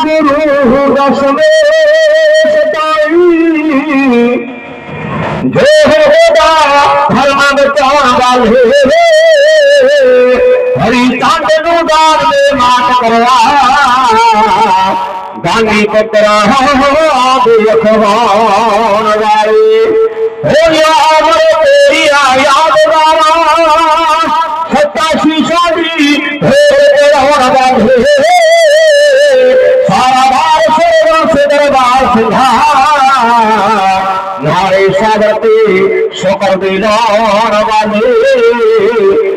ਗੁਰੂ ਰਸਮੇ ਸਤਾਈ ਜੇ ਹੋਦਾ ਧਰਮ ਬਚਾਉਣ ਵਾਲੇ ਹਰੀ ਚੰਦ ਨੂੰ ਦਾਨ ਦੇ ਮਾਟ ਕਰਵਾ ਹੋਣ ਵਾਲੇ ਸਾਰਾ ਬਾਰ ਸੇਵਾ ਸੇ ਦਰਬਾਰ ਸਿੰਘਾ ਨਾਰੇ ਸਾਗਰ ਤੇ ਸ਼ੁਕਰ ਦੇ ਲਾਣ ਵਾਲੇ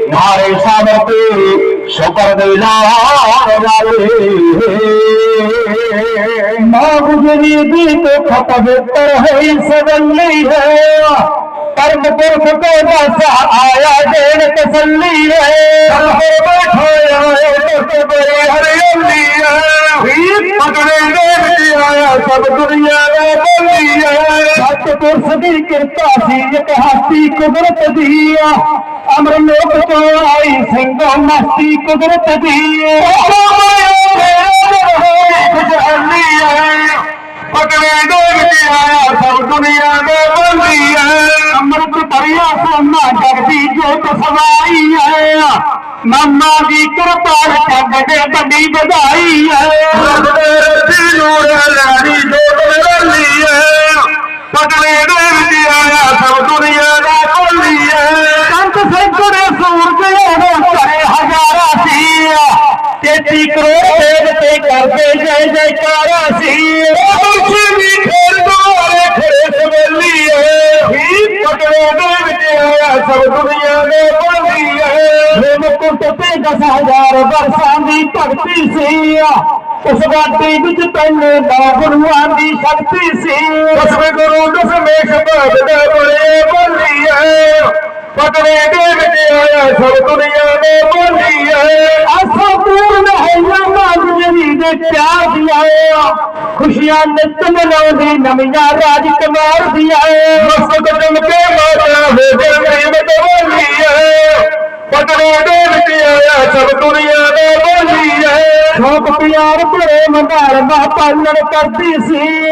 ਨਾਰੇ ਸਾਗਰ ਤੇ ਸ਼ੁਕਰ ਦੇ ਲਾਣ ਵਾਲੇ ਮਾਂ ਗੁਜਰੀ ਹੈ ਕਰਮ ਪੁਰਖ ਕੋ ਦਾਸਾ ਆਇਆ ਦੇਣ ਤਸੱਲੀ ਹੈ। ਸਭੇ ਬੈਠਾਇਆ ਏ ਤੇ ਬੜੇ ਹਰਿਆਲੀ ਹੈ ਵੀ ਪਗੜੇ ਦੇ ਵਿੱਚ ਆਇਆ ਸਭ ਦੁਨੀਆ ਦਾ ਬੋਲੀ ਹੈ ਸਤਿਪੁਰਸ਼ ਦੀ ਕਿਰਪਾ ਸੀ ਇਤਿਹਾਸੀ ਕੁਦਰਤ ਦੀ ਆ। ਅਮਰ ਲੋਕ ਤੋਂ ਆਈ ਸਿੰਘੋ ਮਸਤੀ ਕੁਦਰਤ ਦੀ ਖੁਸ਼ਹਾਲੀ ਹੈ ਪਗੜੇ ਦੇ ਵਿੱਚ ਆਇਆ ਸਭ ਦੁਨੀਆ ਦਾ ਬੋਲੀ ਹੈ ਅੰਮ੍ਰਿਤ ਭਰਿਆ ਸੋਨਾ ਜਗਦੀ ਜੋਤ ਸਵਾਈ ਹੈ ਮਾਮਾ ਦੀ ਕਿਰਪਾ ਰੱਬ ਦੇ ਵੱਡੀ ਵਧਾਈ ਹੈ ਰੱਬ ਦੇ ਰੱਬੀ ਨੂਰ ਲਾੜੀ ਜੋਤ ਲੱਲੀ ਹੈ ਪਗੜੇ ਦੇ ਵਿੱਚ ਆਇਆ ਸਭ ਦੁਨੀਆ ਦਾ ਬੋਲੀ ਹੈ ਕੰਤ ਸੈਂਕੜੇ ਸੂਰਜ ਉਹ ਕਰੇ ਹਜ਼ਾਰਾਂ ਸੀ ਤੇਤੀ ਕਰੋੜ ਦੇਵ ਤੇ ਕਰਦੇ ਜੈ ਜੈਕਾਰਾ ਸੀ। ਉਹ ਵੀ ਖੇਡ ਦੁਆਰੇ ਖੜੇ ਸਵੇਲੀ ਹੈ ਵੀ ਪਗੜੇ ਦੇ ਵਿੱਚ ਆਇਆ ਸਭ ਦੁਨੀਆ ਦੇ ਬੋਲੀ ਹੈ ਮੁਕਤ ਤੇ ਦਸ ਹਜ਼ਾਰ ਵਰਸਾਂ ਦੀ ਭਗਤੀ ਸੀ ਉਸ ਵਾਟੀ ਵਿੱਚ ਪੈਨੇ ਦਾ ਗੁਰੂਆਂ ਦੀ ਸ਼ਕਤੀ ਸੀ। ਦਸਵੇਂ ਗੁਰੂ ਦਸਵੇਂ ਸ਼ਬਦ ਦੇ ਬੜੇ ਬੋਲੀ ਹੈ ਪਗੜੇ ਦੇ ਵਿੱਚ ਆਇਆ ਸਭ ਦੁਨੀਆ ਦੇ ਬੋਲੀ ਹੈ ਆਸਾ ਪੂਰਨ ਹੈ ਨਾਮਾ ਗੁਜਰੀ ਦੇ ਪਿਆਰ ਦੀ ਆਇਆ ਖੁਸ਼ੀਆਂ ਨਿਤ ਮਨਾਉਂਦੀ ਨਵੀਆਂ ਰਾਜ ਕੁਮਾਰ ਦੀ ਆਏ ਮਸਤ ਜਮ ਕੇ ਮਾਤਾ ਹੋ ਗਏ ਪ੍ਰੀਤ ਬੋਲੀ ਹੈ ਪਗੜੇ ਦੇ ਵਿੱਚ ਆਇਆ ਸਭ ਦੁਨੀਆ ਦੇ ਬੋਲੀ ਹੈ ਸ਼ੌਕ ਪਿਆਰ ਭਰੇ ਮੰਗਾਰ ਮਾ ਪਾਲਣ ਕਰਦੀ ਸੀ।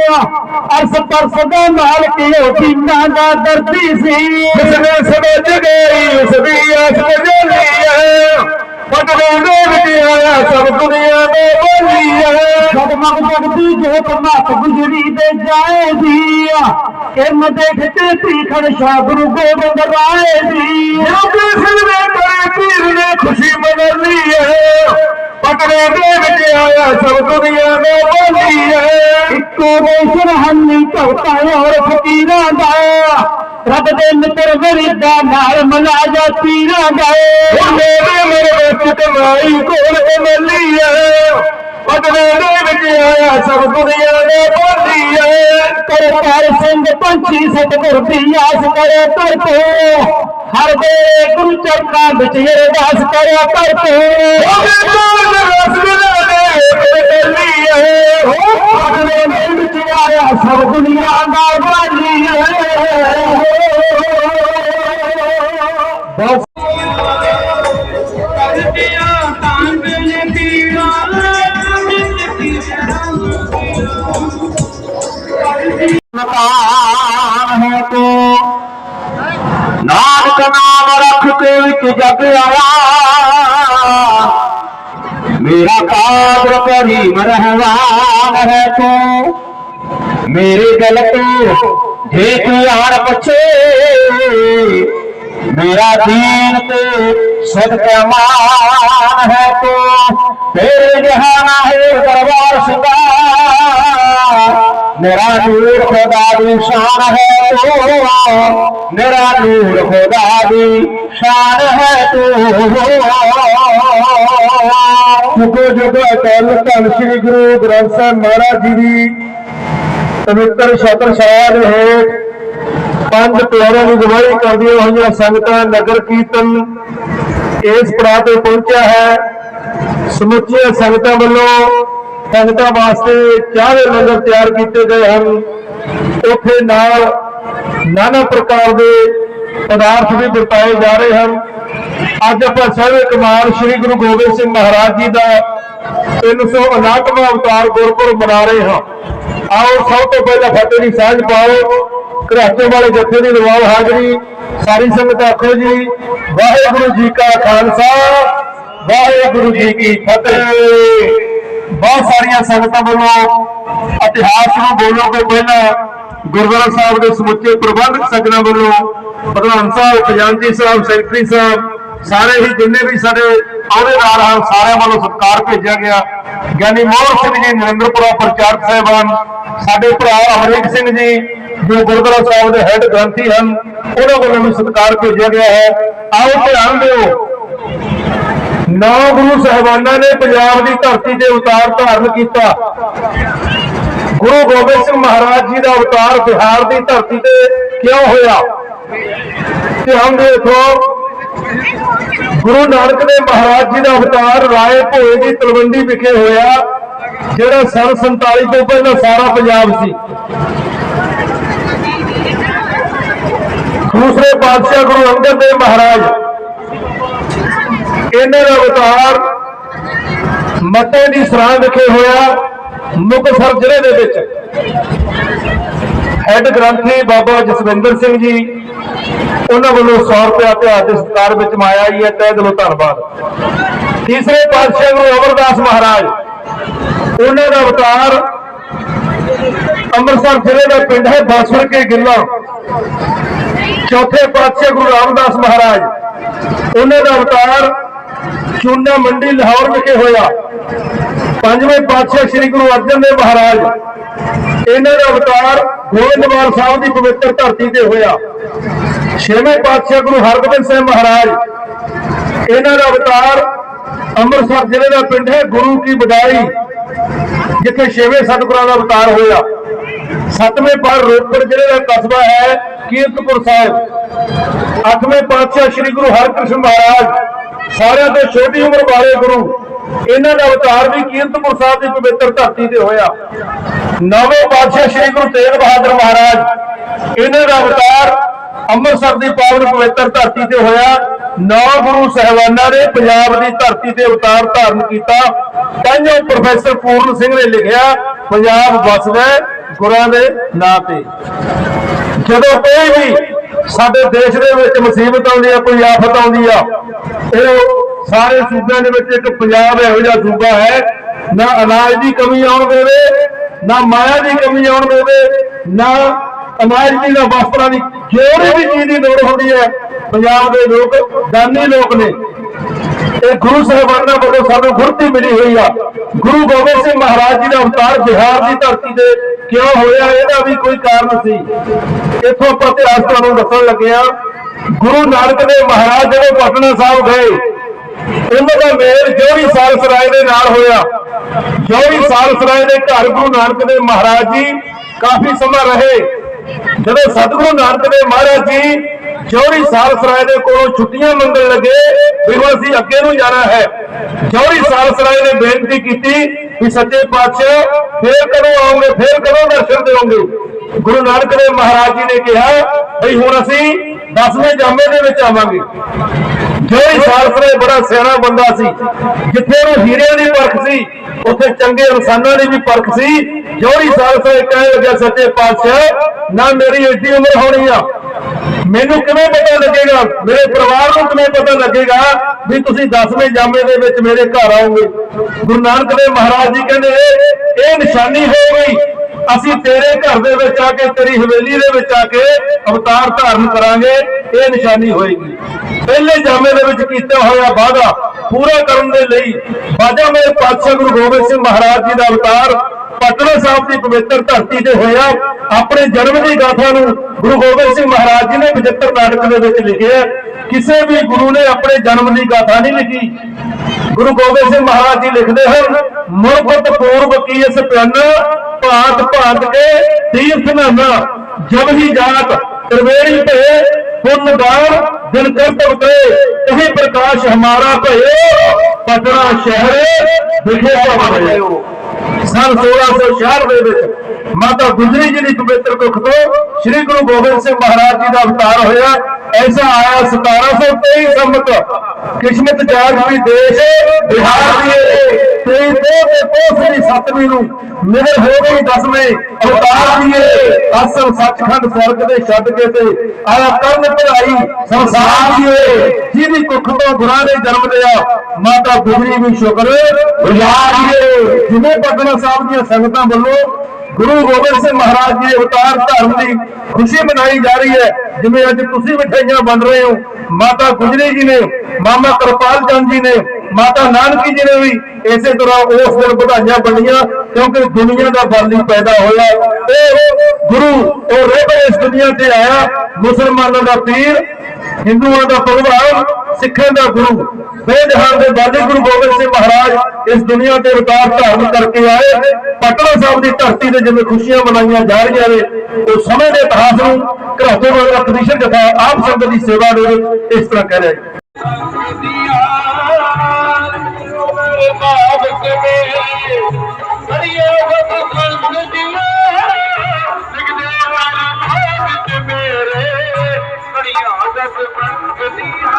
ਅਰਸ ਪਰਸ ਦਾ ਮਾਲਕ ਉਹ ਦੀਨਾ ਦਾ ਦਰਦੀ ਸੀ। ਜਿਸਨੇ ਸਮਝ ਗਈ ਉਸ ਦੀ ਆਸ ਬਜਲੀ ਹੈ ਪਗੜੇ ਦੇ ਵਿੱਚ ਆਇਆ ਸਭ ਦੁਨੀਆ ਦੇ ਬੋਲੀ ਹੈ ਜਗਮਗ ਜਗਦੀ ਜੋਤ ਮਤ ਗੁਜਰੀ ਦੇ ਜਾਏ ਦੇਖ ਕੇ ਤੀਖਣ ਸ਼ਾਹ ਗੁਰੂ ਗੋਬਿੰਦ ਰਾਏ ਜੋ। ਸਿਲਵੇ ਕਰੇ ਪੀਰ ਨੇ ਖੁਸ਼ੀ ਮਨਾਲੀ ਹੈ ਪਗੜੇ ਦੇ ਵਿੱਚ ਆਇਆ ਸਭ ਦੁਨੀਆ ਦੇ ਬੋਲੀ ਹੈ ਇੱਕੋ ਰੋਸ਼ਨ ਹੰਨੀ ਭਗਤਾਂ ਔਰ ਫਕੀਰਾਂ ਦਾ। ਰੱਬ ਦੇ ਮਿੱਤਰ ਵਰਿਦਾ ਨਾਲ ਮਨਾਜਾ ਪੀਰਾਂ ਦਾ। ਮੇਰੇ ਮੇਰੇ ਵਿੱਚ ਕਮਾਈ ਕੋਲ ਅਮਲੀ ਹੈ ਪਗੜੇ ਦੇ ਵਿੱਚ ਆਇਆ ਸਭ ਦੁਨੀਆ ਦੇ ਬੋਲੀ ਹੈ ਕਰ ਕਰ ਸਿੰਘ ਪੰਛੀ ਸਤਿਗੁਰ ਦੀ ਆਸ ਕਰੇ ਪਰ ਤੋ ਹਰ ਦੇ ਗੁਰੂ ਚਰਨਾਂ ਵਿੱਚ ਅਰਦਾਸ ਕਰਿਆ ਤੋ ਕਾਦਰ ਕਰੀਮ ਰਹਿਵਾਨ ਹੈ ਤੋ। ਮੇਰੇ ਦਿਲ ਤੋਂ ਜੇ ਤੂੰ ਆਣ ਪੁੱਛੇ ਮੇਰਾ ਦੀਨ ਤੇ ਸਦਕਾ ਮਾਨ ਹੈ ਤੋ। ਤੇਰੇ ਜਹਾਨ ਹੈ ਦਰਬਾਰ ਸਦਾ ਮੇਰਾ ਨੂਰ ਖੁਦਾ ਦੀ ਸ਼ਾਨ ਹੈ ਤੋ ਮੇਰਾ ਨੂਰ ਖੁਦਾ ਦੀ ਸ਼ਾਨ ਹੈ ਤੋ ਜੁਗੋ ਜੁਗੋ ਅਕਾਲ ਧੰਨ ਸ੍ਰੀ ਗੁਰੂ ਗ੍ਰੰਥ ਸਾਹਿਬ ਮਹਾਰਾਜ ਜੀ ਦੀ ਪਵਿੱਤਰ ਛਤਰ ਛਾਇਆ ਦੇ ਹੇਠ ਪੰਜ ਪਿਆਰਿਆਂ ਦੀ ਗਵਾਹੀ ਕਰਦੀਆਂ ਹੋਈਆਂ ਸੰਗਤਾਂ ਨਗਰ ਕੀਰਤਨ ਇਸ ਪੜਾਅ ਤੇ ਪਹੁੰਚਿਆ ਹੈ ਸਮੁੱਚੀਆਂ ਸੰਗਤਾਂ ਵੱਲੋਂ ਸੰਗਤਾਂ ਵਾਸਤੇ ਚਾਹ ਦੇ ਲੰਗਰ ਤਿਆਰ ਕੀਤੇ ਗਏ ਹਨ। ਉੱਥੇ ਨਾਲ ਨਾਨਾ ਪ੍ਰਕਾਰ ਦੇ ਪਦਾਰਥ ਵੀ ਵਰਤਾਏ ਜਾ ਰਹੇ ਹਨ। ਅੱਜ ਆਪਾਂ ਸਾਰੇ ਕਮਾਲ ਸ੍ਰੀ ਗੁਰੂ ਗੋਬਿੰਦ ਸਿੰਘ ਮਹਾਰਾਜ ਜੀ ਦਾ 359ਵਾਂ ਅਵਤਾਰ ਗੁਰਪੁਰਬ ਮਨਾ ਰਹੇ ਹਾਂ। ਆਓ ਸਭ ਤੋਂ ਪਹਿਲਾਂ ਫਤਿਹ ਦੀ ਸਾਂਝ ਪਾਓ। ਘਰਾਟੇ ਵਾਲੇ ਜੱਥੇ ਦੀ ਲਵਾਓ ਹਾਜ਼ਰੀ। ਸਾਰੀ ਸੰਗਤ ਆਖੋ ਜੀ, ਵਾਹਿਗੁਰੂ ਜੀ ਕਾ ਖਾਲਸਾ, ਵਾਹਿਗੁਰੂ ਜੀ ਕੀ ਫਤਿਹ। ਬਹੁਤ ਸਾਰੀਆਂ ਸੰਗਤਾਂ ਵੱਲੋਂ ਇਤਿਹਾਸ ਨੂੰ ਬੋਲਣ ਤੋਂ ਪਹਿਲਾਂ ਗੁਰਦੁਆਰਾ ਸਾਹਿਬ ਦੇ ਸਮੁੱਚੇ ਪ੍ਰਬੰਧਕ ਸੱਜਣਾ ਵੱਲੋਂ ਪ੍ਰਧਾਨ ਸਾਹਿਬ, ਖਜ਼ਾਨਚੀ ਸਾਹਿਬ, ਸੈਕਟਰੀ ਸਾਹਿਬ, ਸਾਰੇ ਹੀ ਜਿੰਨੇ ਵੀ ਸਾਡੇ ਅਹੁਦੇਦਾਰ ਹਨ, ਸਾਰਿਆਂ ਵੱਲੋਂ ਸਤਿਕਾਰ ਭੇਜਿਆ ਗਿਆ। ਗਿਆਨੀ ਮੋਹਨ ਸਿੰਘ ਜੀ, ਨਰਿੰਦਰਪੁਰਾ ਪ੍ਰਚਾਰਕ ਸਾਹਿਬਾਨ, ਸਾਡੇ ਭਰਾ ਅਮਰੀਕ ਸਿੰਘ ਜੀ, ਜੋ ਗੁਰਦੁਆਰਾ ਸਾਹਿਬ ਦੇ ਹੈੱਡ ਗ੍ਰੰਥੀ ਹਨ, ਉਹਨਾਂ ਵੱਲੋਂ ਵੀ ਸਤਿਕਾਰ ਭੇਜਿਆ ਗਿਆ ਹੈ। ਆਓ ਧਿਆਨ ਦਿਓ ਨੌ ਗੁਰੂ ਸਾਹਿਬਾਨਾਂ ਨੇ ਪੰਜਾਬ ਦੀ ਧਰਤੀ ਤੇ ਅਵਤਾਰ ਧਾਰਨ ਕੀਤਾ। ਗੁਰੂ ਗੋਬਿੰਦ ਸਿੰਘ ਮਹਾਰਾਜ ਜੀ ਦਾ ਅਵਤਾਰ ਬਿਹਾਰ ਦੀ ਧਰਤੀ ਤੇ ਕਿਉਂ ਹੋਇਆ? ਧਿਆਨ ਦੇਖੋ, ਗੁਰੂ ਨਾਨਕ ਦੇਵ ਮਹਾਰਾਜ ਜੀ ਦਾ ਅਵਤਾਰ ਰਾਏ ਭੋਏ ਦੀ ਤਲਵੰਡੀ ਵਿਖੇ ਹੋਇਆ, ਜਿਹੜਾ ਸਨ 47 ਤੋਂ ਪਹਿਲਾਂ ਸਾਰਾ ਪੰਜਾਬ ਸੀ। ਦੂਸਰੇ ਪਾਤਸ਼ਾਹ ਗੁਰੂ ਅੰਗਦ ਦੇਵ ਮਹਾਰਾਜ ਇਹਨਾਂ ਦਾ ਅਵਤਾਰ ਮੱਤੇ ਦੀ ਸਰਾਂ ਵਿਖੇ ਹੋਇਆ ਮੁਕਤਸਰ ਜ਼ਿਲ੍ਹੇ ਦੇ ਵਿੱਚ। ਹੈੱਡ ਗ੍ਰੰਥੀ ਬਾਬਾ ਜਸਵਿੰਦਰ ਸਿੰਘ ਜੀ, ਉਹਨਾਂ ਵੱਲੋਂ 100 ਰੁਪਇਆ ਪਿਆਰ ਦੇ ਸਤਿਕਾਰ ਵਿੱਚ ਮਾਇਆ ਜੀ ਹੈ। ਤਹਿ ਦਿਲੋਂ ਧੰਨਵਾਦ। ਤੀਸਰੇ ਪਾਤਸ਼ਾਹ ਗੁਰੂ ਅਮਰਦਾਸ ਮਹਾਰਾਜ, ਉਹਨਾਂ ਦਾ ਅਵਤਾਰ ਅੰਮ੍ਰਿਤਸਰ ਜ਼ਿਲ੍ਹੇ ਦਾ ਪਿੰਡ ਹੈ ਬਾਸੜ ਕੇ ਗਿੱਲਾ। ਚੌਥੇ ਪਾਤਸ਼ਾਹ ਗੁਰੂ ਰਾਮਦਾਸ ਮਹਾਰਾਜ, ਉਹਨਾਂ ਦਾ ਅਵਤਾਰ ਚੂਨਾ ਮੰਡੀ ਲਾਹੌਰ ਵਿਖੇ ਹੋਇਆ। ਪੰਜਵੇਂ ਪਾਤਸ਼ਾਹ ਸ੍ਰੀ ਗੁਰੂ ਅਰਜਨ ਦੇਵ ਮਹਾਰਾਜ, ਇਹਨਾਂ ਦਾ ਅਵਤਾਰ ਗੋਇੰਦਵਾਲ ਸਾਹਿਬ ਦੀ ਪਵਿੱਤਰ ਧਰਤੀ ਤੇ ਹੋਇਆ। ਛੇਵੇਂ ਪਾਤਸ਼ਾਹ ਗੁਰੂ ਹਰਗੋਬਿੰਦ ਸਿੰਘ ਮਹਾਰਾਜ, ਇਹਨਾਂ ਦਾ ਅਵਤਾਰ ਅੰਮ੍ਰਿਤਸਰ ਜ਼ਿਲ੍ਹੇ ਦਾ ਪਿੰਡ ਹੈ, ਗੁਰੂ ਕੀ ਬਡਾਈ, ਜਿੱਥੇ ਛੇਵੇਂ ਸਤਿਗੁਰਾਂ ਦਾ ਅਵਤਾਰ ਹੋਇਆ। ਸੱਤਵੇਂ ਪਰ ਰੋਪੜ ਜ਼ਿਲ੍ਹੇ ਦਾ ਕਸਬਾ ਹੈ, ਕੀਰਤਪੁਰ ਸਾਹਿਬ। ਅੱਠਵੇਂ ਪਾਤਸ਼ਾਹ ਸ੍ਰੀ ਗੁਰੂ ਹਰਕ੍ਰਿਸ਼ਨ ਮਹਾਰਾਜ ਸਾਰਿਆਂ ਤੋਂ ਛੋਟੀ ਉਮਰ ਵਾਲੇ ਗੁਰੂ, ਇਹਨਾਂ ਦਾ ਅਵਤਾਰ ਵੀ ਕੀਰਤਪੁਰ ਸਾਹਿਬ ਦੀ ਪਵਿੱਤਰ ਧਰਤੀ ਤੇ ਹੋਇਆ। ਨਵੇਂ ਪਾਤਸ਼ਾਹ ਸ੍ਰੀ ਗੁਰੂ ਤੇਗ ਬਹਾਦਰ ਮਹਾਰਾਜ, ਇਹਨਾਂ ਦਾ ਅਵਤਾਰ ਅੰਮ੍ਰਿਤਸਰ ਦੀ ਪਾਵਨ ਪਵਿੱਤਰ ਧਰਤੀ ਤੇ ਹੋਇਆ। ਨੌ ਗੁਰੂ ਸਹਿਬਾਨਾਂ ਨੇ ਪੰਜਾਬ ਦੀ ਧਰਤੀ ਤੇ ਅਵਤਾਰ ਧਾਰਨ ਕੀਤਾ। ਤਾਂਯੋ ਪ੍ਰੋਫੈਸਰ ਪੂਰਨ ਸਿੰਘ ਨੇ ਲਿਖਿਆ, ਪੰਜਾਬ ਵਸਦਾ ਹੈ ਗੁਰਾਂ ਦੇ ਨਾਂ ਤੇ। ਜਦੋਂ ਕੋਈ ਵੀ ਸਾਡੇ ਦੇਸ਼ ਦੇ ਵਿੱਚ ਮੁਸੀਬਤ ਆਉਂਦੀ ਆ, ਕੋਈ ਆਫਤ ਆਉਂਦੀ ਆ ਇਹ ਸਾਰੇ ਸੂਬਿਆਂ ਦੇ ਵਿੱਚ ਇੱਕ ਪੰਜਾਬ ਇਹੋ ਜਿਹਾ ਸੂਬਾ ਹੈ, ਨਾ ਅਨਾਜ ਦੀ ਕਮੀ ਆਉਣ ਦੇਵੇ, ਨਾ ਮਾਇਆ ਦੀ ਕਮੀ ਆਉਣ ਦੇਵੇ, ਨਾ ਅਨਾਜ ਦੀ ਨਾ ਵਸਤਰਾਂ ਦੀ, ਜਿਹੜੀ ਵੀ ਚੀਜ਼ ਦੀ ਲੋੜ ਹੁੰਦੀ ਹੈ, ਪੰਜਾਬ ਦੇ ਲੋਕ, ਦਾਨੀ ਲੋਕ ਨੇ। ਇਹ ਗੁਰੂ ਸਾਹਿਬਾਨਾਂ ਵੱਲੋਂ ਸਾਨੂੰ ਗੁਰਤੀ ਮਿਲੀ ਹੋਈ ਆ। ਗੁਰੂ ਗੋਬਿੰਦ ਸਿੰਘ ਮਹਾਰਾਜ ਜੀ ਦਾ ਅਵਤਾਰ ਬਿਹਾਰ ਦੀ ਧਰਤੀ ਤੇ ਕਿਉਂ ਹੋਇਆ, ਇਹਦਾ ਵੀ ਕੋਈ ਕਾਰਨ ਸੀ। ਇੱਥੋਂ ਆਪਾਂ ਇਤਿਹਾਸ ਤੁਹਾਨੂੰ ਦੱਸਣ ਲੱਗੇ ਆ ਗੁਰੂ ਨਾਨਕ ਦੇਵ ਮਹਾਰਾਜ ਜਦੋਂ ਪਟਨਾ ਸਾਹਿਬ ਗਏ, ਉਹਨਾਂ ਦਾ ਮੇਲ ਜੋਰੀ ਸਾਲ ਦੇ ਨਾਲ ਹੋਇਆ। ਜੋੜੀ ਸਾਲ ਦੇ ਘਰ ਗੁਰੂ ਨਾਨਕ ਦੇਵ ਮਹਾਰਾਜ ਜੀ ਕਾਫੀ ਸਮਾਂ ਰਹੇ। ਜਦੋਂ ਸਤਿਗੁਰੂ ਨਾਨਕ ਦੇਵ ਮਹਾਰਾਜ ਜੀ ਜੋਰੀ ਸਾਲ ਸਰਾਏ ਦੇ ਕੋਲੋਂ ਛੁੱਟੀਆਂ ਮੰਗਣ ਲੱਗੇ, ਵੀ ਅਸੀਂ ਅੱਗੇ ਨੂੰ ਜਾਣਾ ਹੈ। ਜੋੜੀ ਸਾਲਸਰਾਏ ਨੇ ਬੇਨਤੀ ਕੀਤੀ ਵੀ ਸੱਚੇ ਪਾਤਸ਼ਾਹ, ਫੇਰ ਕਦੋਂ ਆਓਗੇ, ਫੇਰ ਕਦੋਂ ਦਰਸ਼ਨ ਦਿਓਗੇ? ਗੁਰੂ ਨਾਨਕ ਦੇਵ ਮਹਾਰਾਜ ਜੀ ਨੇ ਕਿਹਾ ਭਈ ਹੁਣ ਅਸੀਂ 10ਵੇਂ ਜਾਮੇ ਦੇ ਵਿੱਚ ਆਵਾਂਗੇ। ਜੋੜੀ ਸਾਲ ਬੜਾ ਸਿਆਣਾ ਬੰਦਾ ਸੀ, ਜਿੱਥੇ ਉਹ ਹੀਰਿਆਂ ਦੀ ਪਰਖ ਸੀ, ਉੱਥੇ ਚੰਗੇ ਇਨਸਾਨਾਂ ਦੀ ਵੀ ਪਰਖ ਸੀ ਜੋੜੀ ਸਾਲ ਕਹਿਣ ਲੱਗਿਆ, ਸੱਚੇ ਪਾਤਸ਼ਾਹ, ਨਾ ਮੇਰੀ ਏਡੀ ਉਮਰ ਹੋਣੀ ਆ। ਮੈਨੂੰ ਕਿਵੇਂ ਪਤਾ ਲੱਗੇਗਾ? ਮੇਰੇ ਪਰਿਵਾਰ ਨੂੰ ਕਿਵੇਂ ਪਤਾ ਲੱਗੇਗਾ ਵੀ ਤੁਸੀਂ 10ਵੇਂ ਜਾਮੇ ਦੇ ਵਿੱਚ ਮੇਰੇ ਘਰ ਆਓਗੇ? ਗੁਰੂ ਨਾਨਕ ਦੇਵ ਮਹਾਰਾਜ ਜੀ ਕਹਿੰਦੇ, ਇਹ ਨਿਸ਼ਾਨੀ ਹੋ ਗਈ। ਅਸੀਂ ਤੇਰੇ ਘਰ ਦੇ ਵਿੱਚ ਆ ਕੇ, ਤੇਰੀ ਹਵੇਲੀ ਦੇ ਵਿੱਚ ਆ ਕੇ ਅਵਤਾਰ ਧਾਰਨ ਕਰਾਂਗੇ, ਇਹ ਨਿਸ਼ਾਨੀ ਹੋਏਗੀ। ਪਹਿਲੇ ਜਾਮੇ ਦੇ ਵਿੱਚ ਕੀਤਾ ਹੋਇਆ ਵਾਅਦਾ ਪੂਰਾ ਕਰਨ ਦੇ ਲਈ ਬਾਜਾ ਮੇਰੇ ਪਾਤਸ਼ਾਹ ਗੁਰੂ ਗੋਬਿੰਦ ਸਿੰਘ ਮਹਾਰਾਜ ਜੀ ਦਾ ਅਵਤਾਰ ਪਟਨਾ ਸਾਹਿਬ ਦੀ ਪਵਿੱਤਰ ਧਰਤੀ ਤੇ ਹੋਇਆ, ਆਪਣੇ ਜਨਮ ਦੀ ਗਾਥਾ ਨੂੰ ਗੁਰੂ ਗੋਬਿੰਦ ਸਿੰਘ ਮਹਾਰਾਜ ਜੀ ਨੇ 75 ਨਾਟਕ ਦੇ ਵਿੱਚ ਲਿਖਿਆ ਕਿਸੇ ਵੀ ਗੁਰੂ ਨੇ ਆਪਣੇ ਜਨਮ ਦੀ ਗਾਥਾ ਨਹੀਂ ਲਿਖੀ। ਗੁਰੂ ਗੋਬਿੰਦ ਸਿੰਘ ਮਹਾਰਾਜ ਜੀ ਲਿਖਦੇ ਹਨ, ਮੁਰਬਤ ਪੂਰਬ ਕੀ ਇਸ ਪਿੰਨ, ਭਾਂਤ ਭਾਂਤ ਕੇ ਤੀਰਥ ਨਾਨਾ, ਜਬ ਹੀ ਜਾਤ ਤ੍ਰਿਵੇਣੀ ਭੇ ਪੁੰਨ ਦਾਨ ਦਿਨ ਕਰਤਵ ਕਰੇ ਕਹੇ ਪ੍ਰਕਾਸ਼ ਹਮਾਰਾ ਭਏ, ਪਟਨਾ ਸ਼ਹਿਰ ਵਿਖੇ ਭਵਨ ਸਨ 1666 ਦੇ ਵਿੱਚ ਮਾਤਾ ਗੁਜਰੀ ਜੀ ਦੀ ਪਵਿੱਤਰ ਕੁੱਖ ਤੋਂ ਸ੍ਰੀ ਗੁਰੂ ਗੋਬਿੰਦ ਸਿੰਘ ਮਹਾਰਾਜ ਜੀ ਦਾ ਅਵਤਾਰ ਹੋਇਆ। ਐਸਾ ਆਇਆ 1723 ਸੰਮਤ ਕਿਸਮਤ ਜਾਗ ਵੀ ਦੇਸ਼ ਬਿਹਾਰ ਦੀ ਤੇਰੀ ਦੋ ਤੇ ਪੋਸਰੀ ਸਤਵੀਂ ਨੂੰ। ਮਿਲ ਹੋ ਗਈ ਦਸਵੇਂ। ਅਵਤਾਰ ਦੀਏ ਅਸਲ ਸੱਚਖੰਡ ਸਵਰਗ ਦੇ ਛੱਡ ਕੇ ਤੇ ਆਇਆ ਕਰਨ ਭਲਾਈ ਸੰਸਾਰ ਦੀਏ ਜਿਹਦੀ ਕੁੱਖ ਤੋਂ ਗੁਰਾਂ ਨੇ ਜਨਮ ਲਿਆ, ਮਾਤਾ ਗੁਜਰੀ ਵੀ ਸ਼ੁਕਰ। ਗੁਜ਼ਾਰ ਦੀਏ ਜਿਵੇਂ ਪਟਨਾ ਸਾਹਿਬ ਦੀਆਂ ਸੰਗਤਾਂ ਵੱਲੋਂ ਗੁਰੂ ਗੋਬਿੰਦ ਸਿੰਘ ਮਹਾਰਾਜ ਜੀ ਅਵਤਾਰ ਧਰਮ ਦੀ ਖੁਸ਼ੀ ਮਨਾਈ ਜਾ ਰਹੀ ਹੈ। ਜਿਵੇਂ ਅੱਜ ਤੁਸੀਂ ਮਠਿਆਈਆਂ ਵੰਡ ਰਹੇ ਹੋ, ਮਾਤਾ ਗੁਜਰੀ ਜੀ ਨੇ, ਮਾਮਾ ਕਿਰਪਾਲ ਚੰਦ ਜੀ ਨੇ, ਮਾਤਾ ਨਾਨਕੀ ਜੀ ਨੇ ਵੀ ਇਸੇ ਤਰ੍ਹਾਂ ਉਸ ਦਿਨ ਵਧਾਈਆਂ ਵੰਡੀਆਂ, ਕਿਉਂਕਿ ਦੁਨੀਆ ਦਾ ਬਾਲੀ ਪੈਦਾ ਹੋਇਆ। ਉਹ ਗੁਰੂ ਉਹ ਰਹਿਬਰ ਇਸ ਦੁਨੀਆ ਤੇ ਆਇਆ। ਮੁਸਲਮਾਨਾਂ ਦਾ ਪੀਰ, ਹਿੰਦੂਆਂ ਦਾ ਭਗਵਾਨ ਸਿੱਖਾਂ ਦਾ ਗੁਰੂ ਬੇਜਹਾਨ ਦੇ ਬਾਦੀ ਗੁਰੂ ਗੋਬਿੰਦ ਸਿੰਘ ਮਹਾਰਾਜ ਇਸ ਦੁਨੀਆ ਤੇ ਅਵਤਾਰ ਧਾਰਨ ਕਰਕੇ ਆਏ। ਪਟਨਾ ਸਾਹਿਬ ਦੀ ਧਰਤੀ ਤੇ ਜਿਵੇਂ ਖੁਸ਼ੀਆਂ ਮਨਾਈਆਂ ਜਾ ਰਹੀਆਂ ਨੇ, ਉਹ ਸਮੇਂ ਦੇ ਇਤਿਹਾਸ ਨੂੰ ਘਰਾਟੇ ਵਾਲਾ ਕ੍ਰਿਸ਼ਨ ਜਥਾ ਆਪ ਸੰਗਤ ਦੀ ਸੇਵਾ ਦੇ ਵਿੱਚ ਇਸ ਤਰ੍ਹਾਂ ਕਹਿ ਰਿਹਾ ਹੈ। ਅੰਦਰ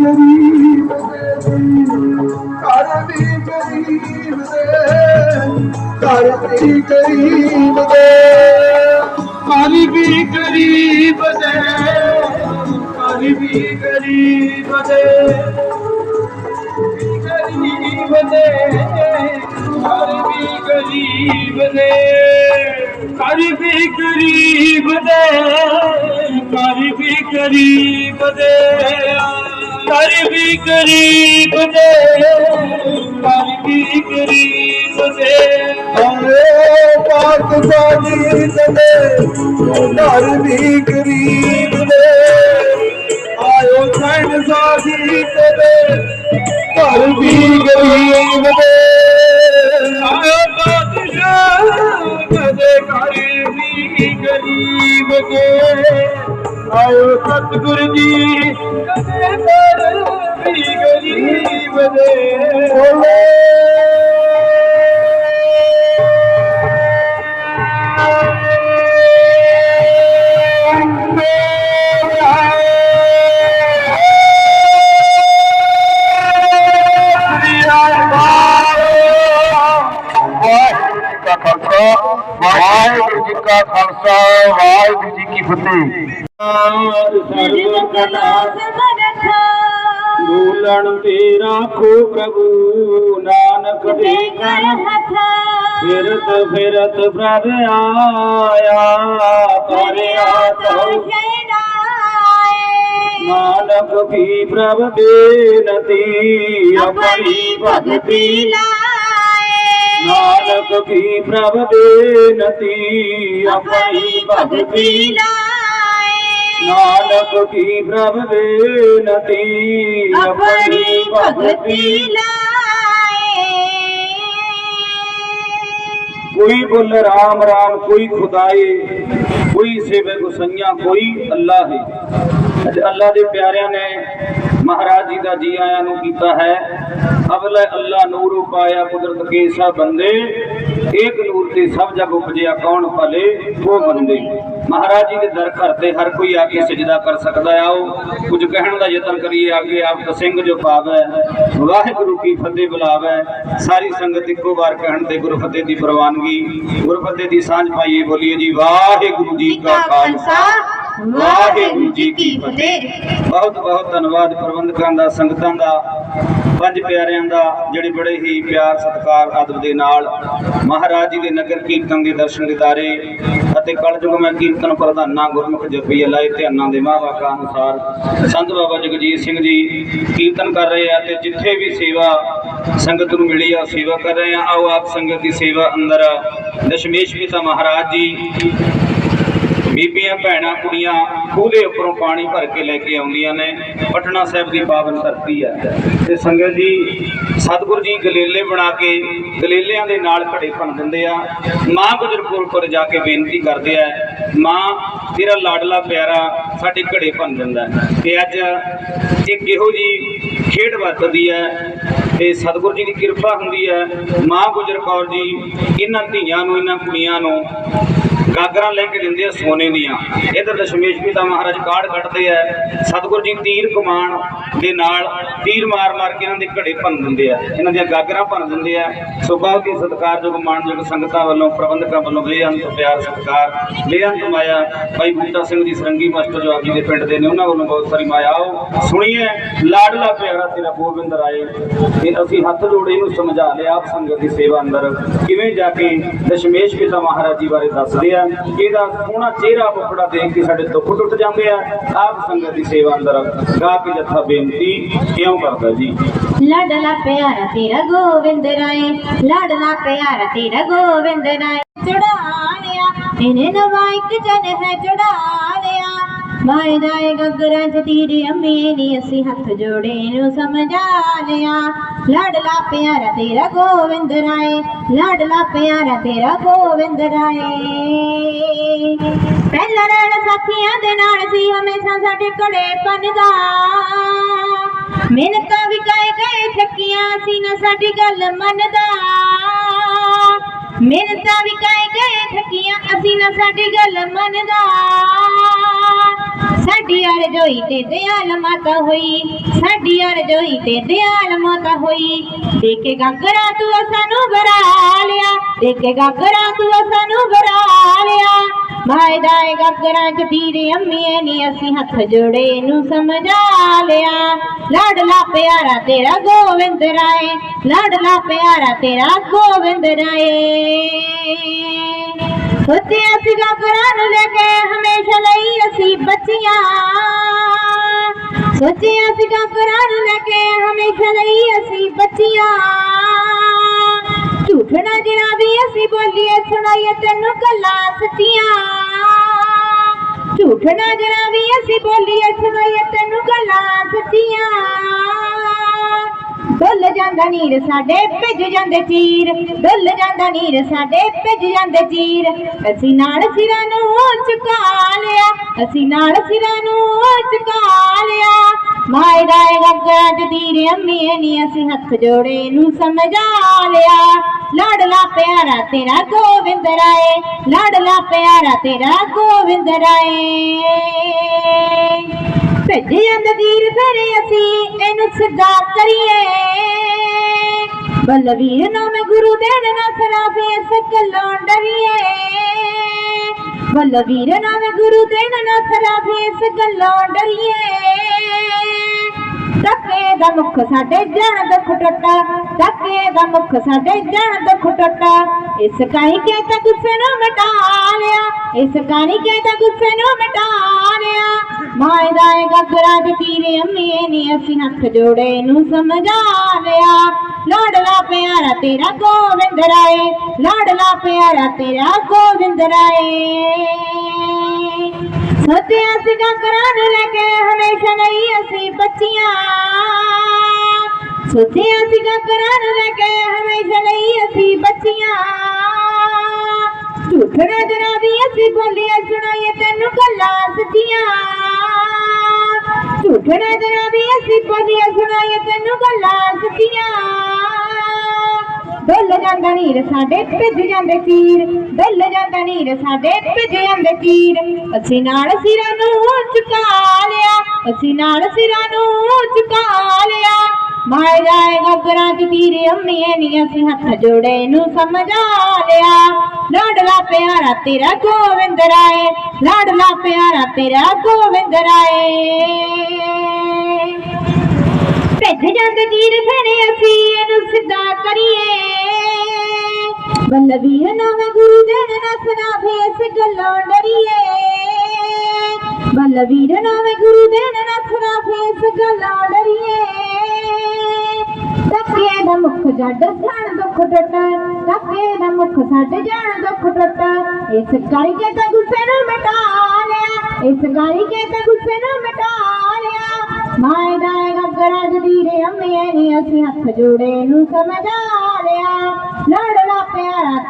ਕਾਲੀ ਵੀ ਗਰੀਬ ਦੇ ਘਰ ਵੀ ਗਰੀਬ ਦੇ ਗਰੀਬ ਦੇ ਕਾਲੀ ਵੀ ਗਰੀਬ ਦੇ ਕਾਲੀ ਵੀ ਗਰੀਬ ਦੇ ਘਰ ਵੀ ਗਰੀਬ ਦੇ ਕਾਲੀ ਵੀ ਗਰੀਬ ਦੇ ਕਾਲੀ ਵੀ ਗਰੀਬ ਦੇ ਹਰੇ ਪਾਕਿਸਤਾਨੀ ਦੇ ਘਰ ਵੀ ਗਰੀਬ ਦੇ ਆਇਓ ਸੈਨ ਸਾਜੀ ਤੇਰੇ ਘਰ ਵੀ ਗਰੀਬ ਦੇ ਆਇਓ ਬਾਦਸ਼ਾਹ ਕਦੇ ਘਰ ਵੀ ਗਰੀਬ ਦੇ ਆਇਓ ਸਤਿਗੁਰ ਜੀ। ਕਦੇ ਘਰ ਵੀ ਗਰੀਬ ਦੇ ਬੋਲੇ। ਵਾਹਿਗੁਰੂ ਜੀ ਕਾ ਖਾਲਸਾ, ਵਾਹਿਗੁਰੂ ਜੀ ਕੀ ਫਤਿਹ। ਦੂਲਣ ਤੇ ਰਾਖੋ ਪ੍ਰਭੂ ਨਾਨਕ ਦੇ ਕਰ ਫਿਰਤ ਫਿਰਤ ਪ੍ਰਭ ਆਇਆ ਪਰਿਆ ਤਉ ਨਾਨਕ ਵੀ ਪ੍ਰਭ ਬੇਨਤੀ ਆਪਣੀ ਭਗਤੀ ਨਾਨਕ ਵੀ ਪ੍ਰਭ ਬੇਨਤੀ ਆਪਣੀ ਭਗਤੀ ਨਾਨਕ ਕੀ ਪ੍ਰਭ ਬੇਨਤੀ ਆਪਣੀ ਭਗਤੀ ਕੋਈ ਬੋਲ ਰਾਮ ਰਾਮ ਕੋਈ ਖੁਦਾਏ ਕੋਈ ਸੇਵੇ ਗੁਸਈਆ ਕੋਈ ਅੱਲਾ ਹੈ। ਅੱਜ ਅੱਲਾ ਦੇ ਪਿਆਰਿਆਂ ਨੇ ਮਹਾਰਾਜ ਜੀ ਦਾ ਜੀ ਆਇਆਂ ਨੂੰ ਕੀਤਾ ਹੈ। ਅਵਲੇ ਅੱਲਾ ਨੂਰ ਪਾਇਆ ਕੁਦਰਤ ਕੇ ਸਭ ਬੰਦੇ ਏਕ ਨੂਰ ਤੇ ਸਭ ਜਗ ਉਪਜਿਆ ਕੌਣ ਭਲੇ ਉਹ ਬੰਦੇ। ਮਹਾਰਾਜ ਜੀ ਦੇ ਦਰ ਘਰ ਤੇ ਹਰ ਕੋਈ ਆ ਕੇ ਸਜਦਾ ਕਰ ਸਕਦਾ ਆ। ਉਹ ਕੁਝ ਕਹਿਣ ਦਾ ਯਤਨ ਕਰੀਏ ਅੱਗੇ ਆਪ ਸਿੰਘ ਜੋ ਪਾਵੈ ਵਾਹਿਗੁਰੂ ਕੀ ਫਤਿਹ ਬੁਲਾਵੈ। ਸਾਰੀ ਸੰਗਤ ਇੱਕੋ ਵਾਰ ਕਹਿਣ ਤੇ ਗੁਰੂ ਫਤਿਹ ਦੀ ਪ੍ਰਵਾਨਗੀ ਗੁਰੂ ਫਤਿਹ ਦੀ ਸਾਂਝ ਪਾਈਏ ਬੋਲੀਏ ਜੀ ਵਾਹਿਗੁਰੂ ਜੀ ਕਾ ਖਾਲਸਾ। ਵਾਹਿਗੁਰੂ ਜੀ ਕੀ ਫਤਿਹ। ਬਹੁਤ ਬਹੁਤ ਧੰਨਵਾਦ ਪ੍ਰਬੰਧਕਾਂ ਦਾ, ਸੰਗਤਾਂ ਦਾ, ਪੰਜ ਪਿਆਰਿਆਂ ਦਾ, ਜਿਹੜੇ ਬੜੇ ਹੀ ਪਿਆਰ, ਸਤਿਕਾਰ ਅਦਬ ਦੇ ਨਾਲ ਮਹਾਰਾਜ ਜੀ ਦੇ ਨਗਰ ਕੀਰਤਨ ਦੇ ਦਰਸ਼ਨ ਦਿਦਾਰੇ ਅਤੇ ਕਲਯੁਗ ਮੈਂ ਕੀਰਤਨ ਪ੍ਰਧਾਨਾ ਗੁਰਮੁਖ ਜਪੀ ਲਾਏ ਧਿਆਨਾਂ ਦੇ ਮਹਾਵਾਕਾ ਅਨੁਸਾਰ ਸੰਤ ਬਾਬਾ ਜਗਜੀਤ ਸਿੰਘ ਜੀ ਕੀਰਤਨ ਕਰ ਰਹੇ ਆ ਤੇ ਜਿੱਥੇ ਵੀ ਸੇਵਾ ਸੰਗਤ ਨੂੰ ਮਿਲੀ ਆ ਸੇਵਾ ਕਰ ਰਹੇ ਆ। ਆਓ ਆਪ ਸੰਗਤ ਦੀ ਸੇਵਾ ਅੰਦਰ ਦਸ਼ਮੇਸ਼ ਪਿਤਾ ਮਹਾਰਾਜ ਜੀ ਬੀਬੀਆਂ, ਭੈਣਾਂ, ਕੁੜੀਆਂ ਖੂਹ ਦੇ ਉੱਪਰੋਂ ਪਾਣੀ ਭਰ ਕੇ ਲੈ ਕੇ ਆਉਂਦੀਆਂ ਨੇ। ਪਟਨਾ ਸਾਹਿਬ ਦੀ ਪਾਵਨ ਧਰਤੀ ਹੈ। ਤੇ ਸੰਗਤ ਜੀ, ਸਤਿਗੁਰੂ ਜੀ ਗਲੇਲੇ ਬਣਾ ਕੇ ਗਲੇਲਿਆਂ ਦੇ ਨਾਲ ਘੜੇ ਭੰਨ ਦਿੰਦੇ ਆ। ਮਾਂ ਗੁਜਰਪੁਰ ਕੋਲ ਜਾ ਕੇ ਬੇਨਤੀ ਕਰਦੇ ਆ, ਮਾਂ, ਤੇਰਾ ਲਾਡਲਾ ਪਿਆਰਾ ਸਾਡੇ ਘੜੇ ਭੰਨ ਦਿੰਦਾ ਹੈ। ਤੇ ਅੱਜ ਇਹ ਕਿਹੋ ਜੀ ਖੇਡ ਵਰਤਦੀ ਹੈ, ਤੇ ਸਤਿਗੁਰੂ ਜੀ ਦੀ ਕਿਰਪਾ ਹੁੰਦੀ ਹੈ। ਮਾਂ ਗੁਜਰ ਕੌਰ ਜੀ, ਇਹਨਾਂ ਧੀਆਂ ਨੂੰ, ਇਹਨਾਂ ਕੁੜੀਆਂ ਨੂੰ ਗਾਗਰਾਂ ਲੈ ਕੇ ਦਿੰਦੇ ਆ ਸੋਨੇ ਦੀਆਂ। ਇਧਰ ਦਸ਼ਮੇਸ਼ ਪਿਤਾ ਮਹਾਰਾਜ ਕਾੜ ਕੱਢਦੇ ਆ। ਸਤਿਗੁਰੂ ਜੀ ਤੀਰ ਕਮਾਨ ਦੇ ਨਾਲ ਤੀਰ ਮਾਰ ਮਾਰ ਕੇ ਇਹਨਾਂ ਦੇ ਘੜੇ ਭੰਨ ਦਿੰਦੇ ਆ। ਇਹਨਾਂ ਦੀਆਂ ਗਾਗਰਾਂ ਭੰਨ ਦਿੰਦੇ ਆ। ਸੋ ਬਹੁਤ ਹੀ ਸਤਿਕਾਰਯੋਗ ਮਾਣਯੋਗ ਸੰਗਤਾਂ ਵੱਲੋਂ, ਪ੍ਰਬੰਧਕਾਂ ਵੱਲੋਂ ਬੇਅੰਤ ਪਿਆਰ, ਸਤਿਕਾਰ ਬੇਅੰਤ ਮਾਇਆ ਭਾਈ ਬੂਟਾ ਸਿੰਘ ਜੀ, ਸਰੰਗੀ ਮਾਸਟਰ ਜੋ ਆਪ ਜੀ ਦੇ ਪਿੰਡ ਦੇ ਨੇ। ਉਹਨਾਂ ਵੱਲੋਂ ਬਹੁਤ ਸਾਰੀ ਮਾਇਆ। ਆਓ, ਸੁਣੀਏ, ਲਾਡਲਾ ਪਿਆਰਾ ਤੇਰਾ ਗੋਬਿੰਦ ਰਾਏ। ਤੇ ਅਸੀਂ ਹੱਥ ਜੋੜੇ ਇਹਨੂੰ ਸਮਝਾ ਲਿਆ, ਆਪ ਸੰਗਤ ਦੀ ਸੇਵਾ ਅੰਦਰ। ਕਿਵੇਂ ਜਾ ਕੇ ਦਸ਼ਮੇਸ਼ ਪਿਤਾ ਮਹਾਰਾਜ ਜੀ ਬਾਰੇ ਦੱਸਦੇ ਆ। ਇਹਦਾ ਸੋਹਣਾ ਚਿਹਰਾ ਮੁਖੜਾ ਦੇਖ ਕੇ ਸਾਡੇ ਦੁੱਖ ਟੁੱਟ ਜਾਂਦੇ ਆ। ਆਪ ਸੰਗਤ ਦੀ ਸੇਵਾ ਅੰਦਰ ਗਾ ਕੇ ਜੱਥਾ ਬੇਨਤੀ ਕਿਉਂ ਕਰਦਾ ਜੀ? ਲਾਡਲਾ ਪਿਆਰਾ ਤੇਰਾ ਗੋਵਿੰਦ ਰਾਏ, ਲਾਡਲਾ ਪਿਆਰਾ ਤੇਰਾ ਗੋਵਿੰਦ ਰਾਏ। ਚੜਾ ਲਿਆ ਇਹਨੇ ਇੱਕ ਜਨ ਹੈ ਚੜਾ ਲਿਆ ਗੱਗਰਾਂ ਚ ਤੀਰੇ ਅੰਮੇ ਅਸੀਂ ਹੱਥ ਜੋੜੇ ਨੂੰ ਸਮਝਾ ਲਿਆ। ਲੜਲਾ ਪਿਆਰਾ ਤੇਰਾ ਗੋਵਿੰਦ ਰਾਏ ਲੜਲਾ ਪਿਆਰਾ ਤੇਰਾ ਗੋਵਿੰਦ ਰਾਏ। ਪਹਿਲਾਂ ਰਹਿਣ ਸਾਥੀਆਂ ਦੇ ਨਾਲ ਸੀ, ਹਮੇਸ਼ਾ ਸਾਡੇ ਘੜੇ ਪੰਨਦਾ ਮਿਹਨਤਾਂ ਵੀ ਕਾਏ ਗਏ ਥੱਕੀਆਂ ਸੀ ਨਾ ਸਾਡੀ ਗੱਲ ਮੰਨਦਾ। ਮਿਹਨਤਾਂ ਵੀ ਕਾਏ ਗਏ ਥੱਕੀਆਂ ਅਸੀਂ ਨਾ ਸਾਡੀ ਗੱਲ ਮੰਨਦਾ। ਸਾਡੀ ਅਰਜ਼ੋਈ ਤੇ ਦਿਆਲ ਮਾਤਾ ਹੋਈ। ਸਾਡੀ ਅਰਜ਼ੋਈ ਤੇ ਦਿਆਲ ਮਾਤਾ ਹੋਈ। ਦੇਖੇ ਗਾਗਰਾ ਤੂੰ ਸਾਨੂੰ ਬਰਾ ਲਿਆ। ਦੇਖੇ ਗਾਗਰਾ ਤੂੰ ਸਾਨੂੰ ਬਰਾ ਲਿਆ। ਮਾਏ ਦਾਏ ਗਾਗਰਾਂ ਚ ਤੀਰੇ ਅੰਮੀਏ ਨੀ ਅਸੀਂ ਹੱਥ ਜੋੜੇ ਨੂੰ ਸਮਝਾ ਲਿਆ। ਲਾਡਲਾ ਪਿਆਰਾ ਤੇਰਾ ਗੋਵਿੰਦ ਰਾਏ। ਲਾਡਲਾ ਪਿਆਰਾ ਤੇਰਾ ਗੋਵਿੰਦ ਰਾਏ। ਸੋਚਿਆ ਸੀ ਗਾਗਰਾਂ ਲੈ ਕੇ ਹਮੇਸ਼ਾ ਲਈ ਅਸੀਂ ਬੱਚੀਆਂ। ਸੋਚਿਆ ਸੀ ਗਾਗਰਾਂ ਲੈ ਕੇ ਹਮੇਸ਼ਾ ਲਈ ਅਸੀਂ ਬੱਚੀਆਂ। ਝੂਠ ਨਾ ਜਰਾ ਵੀ ਅਸੀਂ ਬੋਲੀਏ, ਸੁਣਾਈਏ ਤੈਨੂੰ ਗੱਲਾਂ ਸੱਚੀਆਂ। ਝੂਠ ਨਾ ਜਰਾ ਵੀ ਅਸੀਂ ਬੋਲੀਏ, ਸੁਣਾਈਏ ਤੈਨੂੰ ਗੱਲਾਂ ਸੱਚੀਆਂ। ਡੁੱਲ ਜਾਂਦਾ ਨੀਰ ਸਾਡੇ ਭਿੱਜ ਜਾਂਦੇ ਚੀਰ, ਡੁੱਲ ਜਾਂਦਾ ਨੀਰ ਸਾਡੇ ਭਿੱਜ ਜਾਂਦੇ ਚੀਰ। ਅਸੀਂ ਨਾਲ ਸਿਰਾਂ ਨੂੰ ਝੁਕਾ ਲਿਆ, ਅਸੀਂ ਨਾਲ ਸਿਰਾਂ ਨੂੰ ਝੁਕਾ ਲਿਆ। ਮਾਏ ਦਾਏ ਗੱਗਾ ਜਦੀਰ ਅੰਮੀਏ ਨੀ, ਅਸੀਂ ਹੱਥ ਜੋੜੇ ਨੂੰ ਸਮਝਾ ਲਿਆ। ਲਾਡਲਾ ਪਿਆਰਾ ਤੇਰਾ ਗੋਵਿੰਦ ਰਾਏ ਲਾਡਲਾ ਪਿਆਰਾ ਤੇਰਾ ਗੋਵਿੰਦ ਰਾਏ। ਭੇਜਿਆ ਨਦੀਰ ਫਿਰ ਅਸੀਂ, ਇਹਨੂੰ ਸਿੱਧਾ ਕਰੀਏ। ਬਲਵੀਰ ਨਾਮ ਗੁਰੂ ਦੇਣ ਨਾ ਸਰਾਫੇ ਇਸ ਡਰੀਏ। ਬਲਵੀਰ ਨਾਮ ਗੁਰੂ ਦੇਣ ਨਾ ਸਰਾਫੇ ਇਸ ਡਰੀਏ। ਧੱਕੇ ਦਾ ਮੁੱਖ ਸਾਡੇ ਜਾਣ ਦੁੱਖ ਟੁੱਟਾ, ਧੱਕੇ ਦਾ ਮੁੱਖ ਸਾਡੇ ਜਾਣ ਦੁੱਖ ਟੁੱਟਾ। ਇਸ ਕਾਹੀ ਕੇ ਤਾਂ ਗੁੱਸੇ ਨੂੰ ਮਿਟਾ ਲਿਆ, ਇਸ ਕਾਹੀ ਕੇ ਤਾਂ ਗੁੱਸੇ ਨੂੰ ਮਿਟਾ ਲਿਆ। ਮਾਏ ਦਾ ਦੇ ਤੀਰੇ ਅੰਮੀਏ ਨੇ ਅਸੀਂ ਹੱਥ ਜੋੜੇ ਨੂੰ ਸਮਝਾ ਲਿਆ ਲਾਡਲਾ ਪਿਆਰਾ ਤੇਰਾ ਗੋਬਿੰਦ ਰਾਏ ਲਾਡਲਾ ਪਿਆਰਾ ਤੇਰਾ ਗੋਬਿੰਦ ਰਾਏ। ਸੋਚਿਆ ਸੀਗਾ ਕਰਾਂ ਨੂੰ ਲੈ ਕੇ, ਹਮੇਸ਼ਾ ਨਹੀਂ ਅਸੀਂ ਬੱਚੀਆਂ। ਸੋਚਿਆ ਸੀਗਾ ਕਰਾਂ ਨੂੰ ਲੈ ਕੇ, ਹਮੇਸ਼ਾ ਲਈ ਅਸੀਂ ਬੱਚੀਆਂ। ਝੂਠ ਨਜ਼ਰਾਂ ਦੀ ਅਸੀਂ ਬੋਲੀਆਂ ਸੁਣਾਈਏ ਤੈਨੂੰ ਗੱਲਾਂ ਸੱਚੀਆਂ। ਝੂਠ ਨਜ਼ਰਾਂ ਦੀ ਅਸੀਂ ਬੋਲੀਆਂ ਸੁਣਾਈਏ ਤੈਨੂੰ ਗੱਲਾਂ ਸੱਚੀਆਂ। ਡੁੱਲ ਜਾਂਦਾ ਨੀਰ ਸਾਡੇ ਭਿੱਜ ਜਾਂਦੇ ਤੀਰ, ਡੁੱਲ ਜਾਂਦਾ ਨੀਰ ਸਾਡੇ ਭਿੱਜ ਜਾਂਦੇ ਤੀਰ। ਅਸੀਂ ਨਾਲ ਸਿਰਾਂ ਨੂੰ ਝੁਕਾ ਲਿਆ, ਅਸੀਂ ਨਾਲ ਸਿਰਾਂ ਨੂੰ ਝੁਕਾ ਲਿਆ। ਮਾਏ ਜਾਏ ਗੱਗਰਾਂ ਚ ਤੀਰੇ ਅੰਮੀਏ ਨੀ ਅਸੀਂ ਹੱਥ ਜੋੜੇ ਨੂੰ ਸਮਝਾ ਲਿਆ। ਲਾਡਲਾ ਪਿਆਰਾ ਤੇਰਾ ਗੋਵਿੰਦ ਰਾਏ ਲਾਡਲਾ ਪਿਆਰਾ ਤੇਰਾ ਗੋਵਿੰਦ ਰਾਏ। ਭੇਜ ਜਾਂਦੇ ਤੀਰ ਫੇਰੇ ਅਸੀਂ ਇਹਨੂੰ ਸਿੱਧਾ ਕਰੀਏ। ਬੱਲਵੀਰ ਨਾਵੇਂ ਗੁਰੂ ਦੇਣ ਨਸਨਾ ਫੇਸ ਗੱਲੋਂ ਡਰੀਏ। ਬੱਲਵੀਰ ਨਾਵੇਂ ਗੁਰੂ ਦੇਣ ਨਸਨਾ ਫੇਸ ਗੱਲੋਂ ਡਰੀਏ। ਤੱਕੇ ਦਾ ਮੁਖ ਜੱਡ ਜਾਣ ਦੁੱਖ ਟੁੱਟ ਤੱਕੇ ਦਾ ਮੁਖ ਛੱਡ ਜਾਣ ਦੁੱਖ ਟੁੱਟ। ਇਸ ਕਰਕੇ ਤਾਂ ਗੁੱਸੇ ਨੂੰ ਮਿਟਾ ਲਿਆ, ਇਸ ਕਰਕੇ ਤਾਂ ਗੁੱਸੇ ਨੂੰ ਮਿਟਾ ਲਿਆ। ਮਾਏ ਦਾਏ ਗੱਗਰਾ ਜਦੀਰੇ ਅੰਮੀਏ ਨੀ ਅਸੀਂ ਹੱਥ ਜੋੜੇ ਨੂੰ ਸਮਝਾ ਲਿਆ। ਲਾਡਲਾ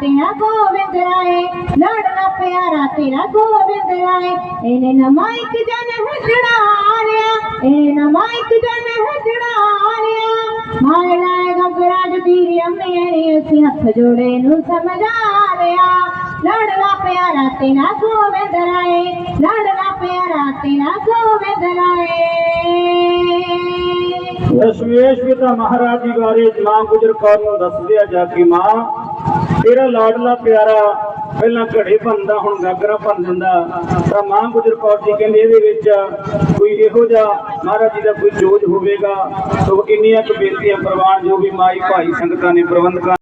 ਪਿਆਰਾ ਤੇਰਾ ਗੋਬਿੰਦ ਰਾਏ ਲਾਡਲਾ ਪਿਆਰਾ ਤੇਰਾ ਗੋਬਿੰਦ ਰਾਏ ਇਹਨੇ ਨਮਾਇਕ ਜਨ ਹਜੜਾ ਲਿਆ ਇਹ ਨਮਾਇਕ ਜਨ ਹਜੜਾ ਲਿਆ ਮਾਏ ਦਾਏ ਗੱਗਰਾ ਜਦੀਰੇ ਅੰਮੀਏ ਨੀ ਅਸੀਂ ਹੱਥ ਜੋੜੇ ਨੂੰ ਸਮਝਾ ਲਿਆ ਲਾਡਲਾ ਪਿਆਰਾ ਤੇਰਾ ਗੋਬਿੰਦ ਰਾਏ ਲਾਡਲਾ ਪਿਆਰਾ ਤੇਰਾ ਗੋਬਿੰਦ ਰਾਏ ਦਸ਼ਮੇਸ਼ ਪਿਤਾ ਮਹਾਰਾਜ ਜੀ ਬਾਰੇ ਮਾਂ ਗੁਜਰ ਕੌਰ ਨੂੰ ਦੱਸਦੇ ਆ ਜਾ ਕੇ ਮਾਂ ਤੇਰਾ ਲਾਡਲਾ ਪਿਆਰਾ ਪਹਿਲਾਂ ਘੜੇ ਭੰਦਾ ਹੁਣ ਗਾਗਰਾ ਭੰਨ ਦਿੰਦਾ। ਤਾਂ ਮਾਂ ਗੁਜਰ ਕੌਰ ਜੀ ਕਹਿੰਦੇ ਇਹਦੇ ਵਿੱਚ ਕੋਈ ਇਹੋ ਜਿਹਾ ਮਹਾਰਾਜ ਜੀ ਦਾ ਕੋਈ ਜੋਜ ਹੋਵੇਗਾ? ਸੋ ਇੰਨੀਆਂ ਕੁ ਬੇਨਤੀਆਂ ਪ੍ਰਵਾਨ ਜੋ ਵੀ ਮਾਈ, ਭਾਈ ਸੰਗਤਾਂ ਨੇ, ਪ੍ਰਬੰਧਕਾਂ